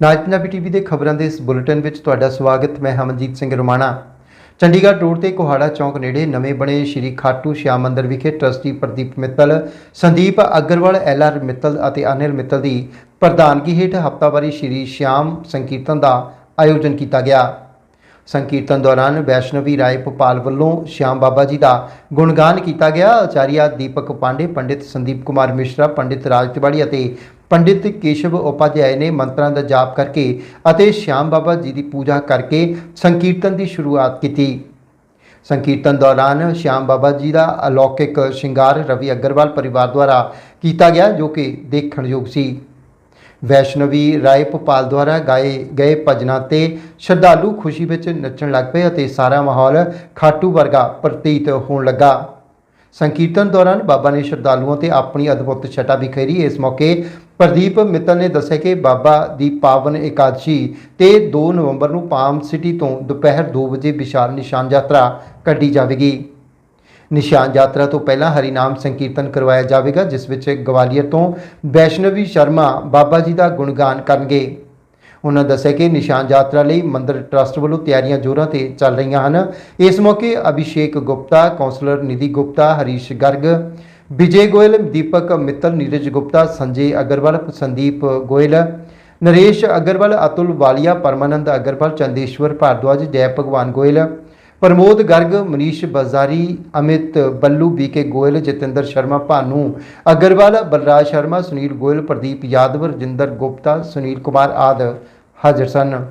ਨਾਜ Punjabi TV ਦੇ ਖਬਰਾਂ ਦੇ ਇਸ ਬੁਲੇਟਿਨ ਵਿੱਚ ਤੁਹਾਡਾ ਸਵਾਗਤ, ਮੈਂ ਹਮਨਜੀਤ ਸਿੰਘ ਰੋਮਾਣਾ। ਚੰਡੀਗੜ੍ਹ ਰੋਡ ਤੇ ਕੋਹਾੜਾ ਚੌਂਕ ਨੇੜੇ ਨਵੇਂ ਬਣੇ ਸ਼੍ਰੀ ਖਾਟੂ ਸ਼ਿਆਮ ਮੰਦਿਰ ਵਿਖੇ ਟਰਸਟੀ ਪ੍ਰਦੀਪ ਮਿੱਤਲ, ਸੰਦੀਪ ਅਗਰਵਾਲ, ਐਲਆਰ ਮਿੱਤਲ ਅਤੇ ਅਨਿਲ ਮਿੱਤਲ ਦੀ ਪ੍ਰਧਾਨਗੀ ਹੇਠ ਹਫ਼ਤਾਵਾਰੀ ਸ਼੍ਰੀ ਸ਼ਿਆਮ ਸੰਕੀਰਤਨ ਦਾ ਆਯੋਜਨ ਕੀਤਾ ਗਿਆ। ਸੰਕੀਰਤਨ ਦੌਰਾਨ ਵੈਸ਼ਨਵੀ ਰਾਏ ਭੋਪਾਲ ਵੱਲੋਂ ਸ਼ਿਆਮ ਬਾਬਾ ਜੀ ਦਾ ਗੁਣਗਾਨ ਕੀਤਾ ਗਿਆ। ਆਚਾਰੀਆ ਦੀਪਕ ਪਾਂਡੇ, ਪੰਡਿਤ ਸੰਦੀਪ ਕੁਮਾਰ ਮਿਸ਼ਰਾ, ਪੰਡਿਤ ਰਾਜ ਤਿਵਾੜੀ ਅਤੇ ਪੰਡਿਤ ਕੇਸ਼ਵ ਉਪਾਧਿਆਏ ਨੇ ਮੰਤਰਾਂ ਦਾ ਜਾਪ ਕਰਕੇ ਅਤੇ ਸ਼ਿਆਮ ਬਾਬਾ ਜੀ ਦੀ ਪੂਜਾ ਕਰਕੇ ਸੰਕੀਰਤਨ ਦੀ ਸ਼ੁਰੂਆਤ ਕੀਤੀ। ਸੰਕੀਰਤਨ ਦੌਰਾਨ ਸ਼ਿਆਮ ਬਾਬਾ ਜੀ ਦਾ ਅਲੌਕਿਕ ਸ਼ਿੰਗਾਰ ਰਵੀ ਅਗਰਵਾਲ ਪਰਿਵਾਰ ਦੁਆਰਾ ਕੀਤਾ ਗਿਆ, ਜੋ ਕਿ ਦੇਖਣਯੋਗ ਸੀ। ਵੈਸ਼ਨਵੀ ਰਾਏ ਭੋਪਾਲ ਦੁਆਰਾ ਗਾਏ ਗਏ ਭਜਨਾਂ ਤੇ ਸ਼ਰਧਾਲੂ ਖੁਸ਼ੀ ਵਿੱਚ ਨੱਚਣ ਲੱਗ ਪਏ ਅਤੇ ਸਾਰਾ ਮਾਹੌਲ ਖਾਟੂ ਵਰਗਾ ਪ੍ਰਤੀਤ ਹੋਣ ਲੱਗਾ। ਸੰਕੀਰਤਨ ਦੌਰਾਨ ਬਾਬਾ ਨੇ ਸ਼ਰਧਾਲੂਆਂ ਤੇ ਆਪਣੀ ਅਦਭੁਤ ਛਟਾ ਬਿਖੇਰੀ ਇਸ ਮੌਕੇ ਪ੍ਰਦੀਪ ਮਿੱਤਲ ਨੇ ਦੱਸਿਆ ਕਿ ਬਾਬਾ ਦੀ ਪਾਵਨ ਇਕਾਦਸ਼ੀ ਤੇ 2 ਨਵੰਬਰ ਨੂੰ ਪਾਮ ਸਿਟੀ ਤੋਂ ਦੁਪਹਿਰ 2 ਵਜੇ ਵਿਸ਼ਾਲ ਨਿਸ਼ਾਨ ਯਾਤਰਾ ਕੱਢੀ ਜਾਵੇਗੀ। ਨਿਸ਼ਾਨ ਯਾਤਰਾ ਤੋਂ ਪਹਿਲਾਂ ਹਰੀਨਾਮ ਸੰਕੀਰਤਨ ਕਰਵਾਇਆ ਜਾਵੇਗਾ, ਜਿਸ ਵਿੱਚ ਗਵਾਲੀਅਰ ਤੋਂ ਵੈਸ਼ਨਵੀ ਸ਼ਰਮਾ ਬਾਬਾ ਜੀ ਦਾ ਗੁਣਗਾਨ ਕਰਨਗੇ। ਉਹਨਾਂ ਦੱਸਿਆ ਕਿ ਨਿਸ਼ਾਨ ਯਾਤਰਾ ਲਈ ਮੰਦਰ ਟਰਸਟ ਵੱਲੋਂ ਤਿਆਰੀਆਂ ਜ਼ੋਰਾਂ ਤੇ ਚੱਲ ਰਹੀਆਂ ਹਨ। ਇਸ ਮੌਕੇ ਅਭਿਸ਼ੇਕ ਗੁਪਤਾ ਕਾਉਂਸਲਰ ਨਿਧੀ ਗੁਪਤਾ, ਹਰੀਸ਼ ਗਰਗ, ਵਿਜੇ ਗੋਇਲ, ਦੀਪਕ ਮਿੱਤਲ, ਨੀਰਜ ਗੁਪਤਾ, ਸੰਜੇ ਅਗਰਵਾਲ, ਸੰਦੀਪ ਗੋਇਲ, ਨਰੇਸ਼ ਅਗਰਵਾਲ, ਅਤੁਲ ਵਾਲੀਆ, ਪਰਮਾਨੰਦ ਅਗਰਵਾਲ, ਚੰਦੇਸ਼ਵਰ ਭਾਰਦਵਾਜ, ਜੈ ਭਗਵਾਨ ਗੋਇਲ, ਪ੍ਰਮੋਦ ਗਰਗ, ਮਨੀਸ਼ ਬਜ਼ਾਰੀ, ਅਮਿਤ ਬੱਲੂ ਬੀਕੇ ਗੋਇਲ, ਜਤਿੰਦਰ ਸ਼ਰਮਾ, ਭਾਨੂ ਅਗਰਵਾਲ, ਬਲਰਾਜ ਸ਼ਰਮਾ, ਸੁਨੀਲ ਗੋਇਲ, ਪ੍ਰਦੀਪ ਯਾਦਵ, ਰਜਿੰਦਰ ਗੁਪਤਾ, ਸੁਨੀਲ ਕੁਮਾਰ ਆਦਿ। હાજર સાનણ